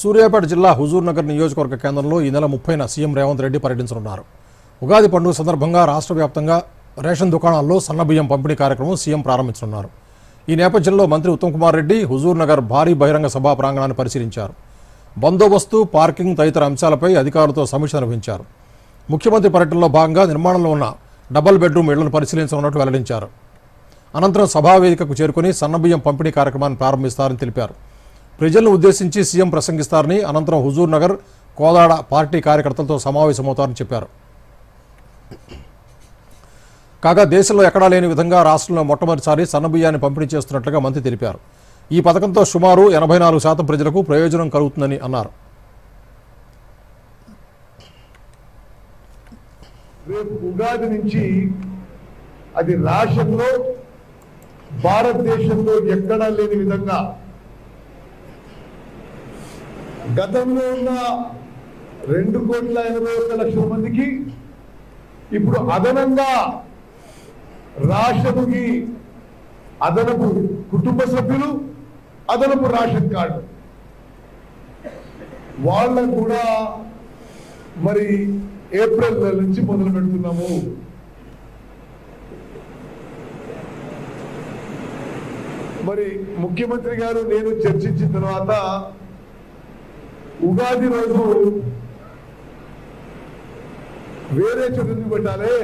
సూర్యాపేట జిల్లా హుజూర్ నగర్ నియోజకవర్గ కేంద్రంలో ఈ నెల ముప్పైన సీఎం రేవంత్ రెడ్డి పర్యటించనున్నారు. ఉగాది పండుగ సందర్భంగా రాష్ట్ర వ్యాప్తంగా రేషన్ దుకాణాల్లో సన్నబియ్యం పంపిణీ కార్యక్రమం సీఎం ప్రారంభించనున్నారు. ఈ నేపథ్యంలో మంత్రి ఉత్తమ్ కుమార్ రెడ్డి హుజూర్ నగర్ భారీ బహిరంగ సభా ప్రాంగణాన్ని పరిశీలించారు. బందోబస్తు పార్కింగ్ తదితర అంశాలపై అధికారులతో సమీక్ష నిర్వహించారు. ముఖ్యమంత్రి పర్యటనలో భాగంగా నిర్మాణంలో ఉన్న డబుల్ బెడ్రూమ్ ఇళ్ళను పరిశీలించనున్నట్టు వెల్లడించారు. అనంతరం సభా వేదికకు చేరుకుని సన్నబియ్యం పంపిణీ కార్యక్రమాన్ని ప్రారంభిస్తారని తెలిపారు. ప్రజలను ఉద్దేశించి సీఎం ప్రసంగిస్తారని అనంతరం హుజూర్ నగర్ కోదాడ పార్టీ కార్యకర్తలతో సమావేశమవుతారని చెప్పారు. కాగా దేశంలో ఎక్కడా లేని విధంగా రాష్ట్రంలో మొట్టమొదటిసారి సన్నబియ్యాన్ని పంపిణీ చేస్తున్నట్లుగా మంత్రి తెలిపారు. ఈ పథకంతో సుమారు ఎనభై నాలుగు శాతం ప్రజలకు ప్రయోజనం కలుగుతుందని అన్నారు. రేపు ఉగాది నుంచి అది రాష్ట్రంలో భారతదేశంలో ఎక్కడా లేని విధంగా గతంలో ఉన్న రెండు కోట్ల ఎనభై ఒక్క లక్షల మందికి ఇప్పుడు అదనంగా రాష్ట్రముకి అదనపు కుటుంబ సభ్యులు అదనపు రేషన్ కార్డు. వాళ్ళకు కూడా మరి ఏప్రిల్ నెల నుంచి మొదలు పెడుతున్నాము. మరి ముఖ్యమంత్రి గారు నేను చర్చించిన తర్వాత ఉగాది రోజు వేరే చోటు పెట్టాలి?